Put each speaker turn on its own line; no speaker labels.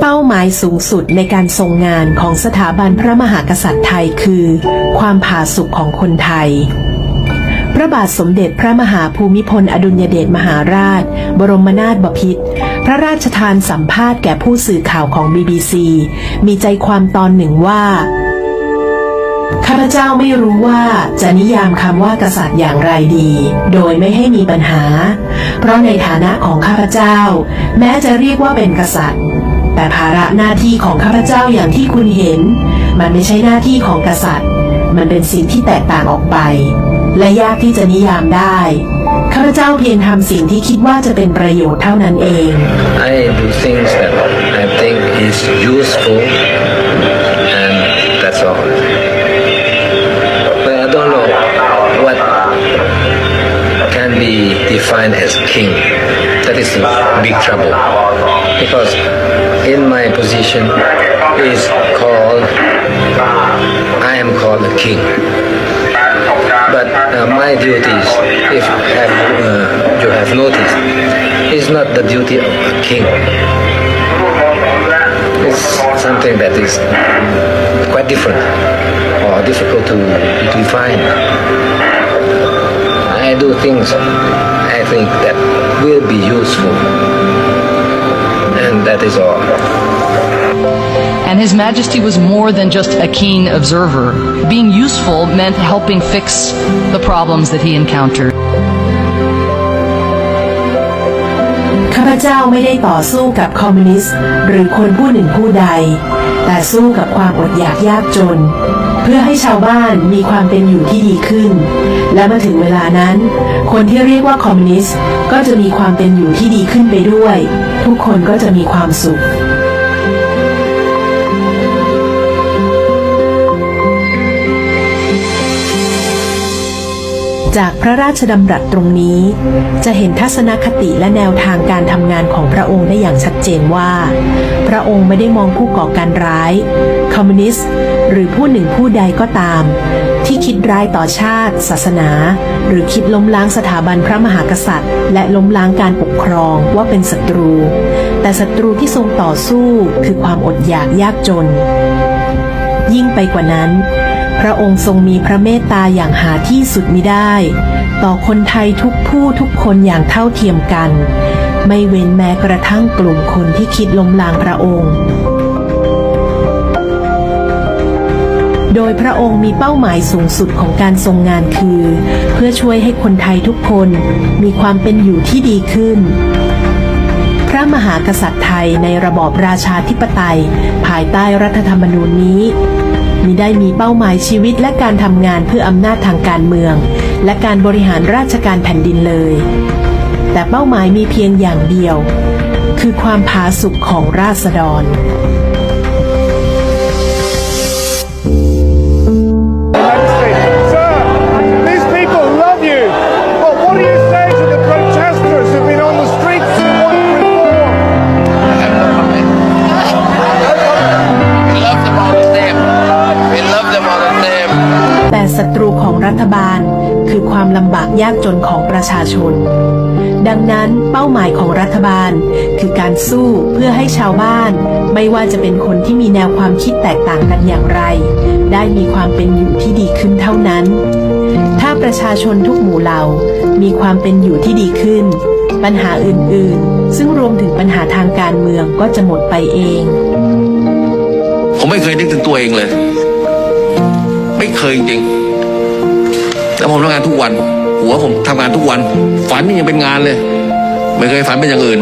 เป้าหมายสูงสุดในการทรงงานของสถาบันพระมหากษัตริย์ไทยคือ ความผาสุกของคนไทย พระบาทสมเด็จพระมหาภูมิพลอดุลยเดชมหาราช บรมนาถบพิตรพระราชทานสัมภาษณ์แก่ผู้สื่อข่าวของ BBC มีใจความตอนหนึ่งว่า ข้าพเจ้าไม่รู้ว่าจะนิยามคำว่ากษัตริย์อย่างไรดี โดยไม่ให้มีปัญหา เพราะในฐานะของข้าพเจ้า แม้จะเรียกว่าเป็นกษัตริย์ แต่ภาระหน้าที่ของข้าพเจ้าอย่างที่คุณเห็น มันไม่ใช่หน้าที่ของกษัตริย์ มันเป็นสิ่งที่แตกต่างออกไป และยากที่จะนิยามได้ข้าพเจ้าเพียงทำสิ่งที่คิดว่าจะเป็นประโยชน์เท่านั้นเอง
I do things that I think is useful, and that's all. Big trouble because in my position is called I am called a king. But uh, my duties, if have, uh, you have noticed, is not the duty of a king. It's something that is quite different or difficult to, define. I do things think that will be useful, and that is all.
And His Majesty was more than just a keen observer. Being useful meant helping fix the problems that he encountered.
ข้าพเจ้าไม่ได้ต่อสู้กับคอมมิวนิสต์ หรือคนผู้หนึ่งผู้ใด แต่สู้กับความอดอยากยากจน เพื่อให้ชาวบ้านมีความเป็นอยู่ที่ดีขึ้น และมาถึงเวลานั้น คนที่เรียกว่าคอมมิวนิสต์ก็จะมีความเป็นอยู่ที่ดีขึ้นไปด้วย ทุกคนก็จะมีความสุข จากพระราชดำรัสตรงนี้ จะเห็นทัศนคติและแนวทางการทำงานของพระองค์ได้อย่างชัดเจนว่า พระองค์ไม่ได้มองผู้ก่อการร้าย คอมมิวนิสต์ หรือผู้หนึ่งผู้ใดก็ตาม ที่คิดร้ายต่อชาติ ศาสนา หรือคิดล้มล้างสถาบันพระมหากษัตริย์ และล้มล้างการปกครองว่าเป็นศัตรู แต่ศัตรูที่ทรงต่อสู้คือความอดอยากยากจน ยิ่งไปกว่านั้น พระองค์ทรงมีพระเมตตาอย่างหาที่สุดมิได้ ต่อคนไทยทุกผู้ทุกคนอย่างเท่าเทียมกัน ไม่เว้นแม้กระทั่งกลุ่มคนที่คิดล้มล้างพระองค์ โดยพระองค์มีเป้าหมายสูงสุดของการทรงงานคือ เพื่อช่วยให้คนไทยทุกคนมีความเป็นอยู่ที่ดีขึ้นพระมหากษัตริย์ไทยในระบอบราชาธิปไตย ภายใต้รัฐธรรมนูญนี้ มิได้มีเป้าหมายชีวิตและการทำงานเพื่ออำนาจทางการเมือง และการบริหารราชการแผ่นดินเลย แต่เป้าหมายมีเพียงอย่างเดียว คือความผาสุกของราษฎร รัฐบาล คือความลำบากยากจนของประชาชน ดังนั้นเป้าหมายของรัฐบาล คือการสู้เพื่อให้ชาวบ้าน ไม่ว่าจะเป็นคนที่มีแนวความคิดแตกต่างกันอย่างไร ได้มีความเป็นอยู่ที่ดีขึ้นเท่านั้น ถ้าประชาชนทุกหมู่เหล่ามีความเป็นอยู่ที่ดีขึ้น ปัญหาอื่นๆ ซึ่งรวมถึงปัญหาทางการเมืองก็จะหมดไปเอง
ผมไม่เคยนึกถึงตัวเองเลย ไม่เคยจริง แล้วผมทำงานทุกวัน หัวผมทำงานทุกวัน ฝันนี่ยังเป็นงานเลย ไม่เคยฝันเป็นอย่างอื่น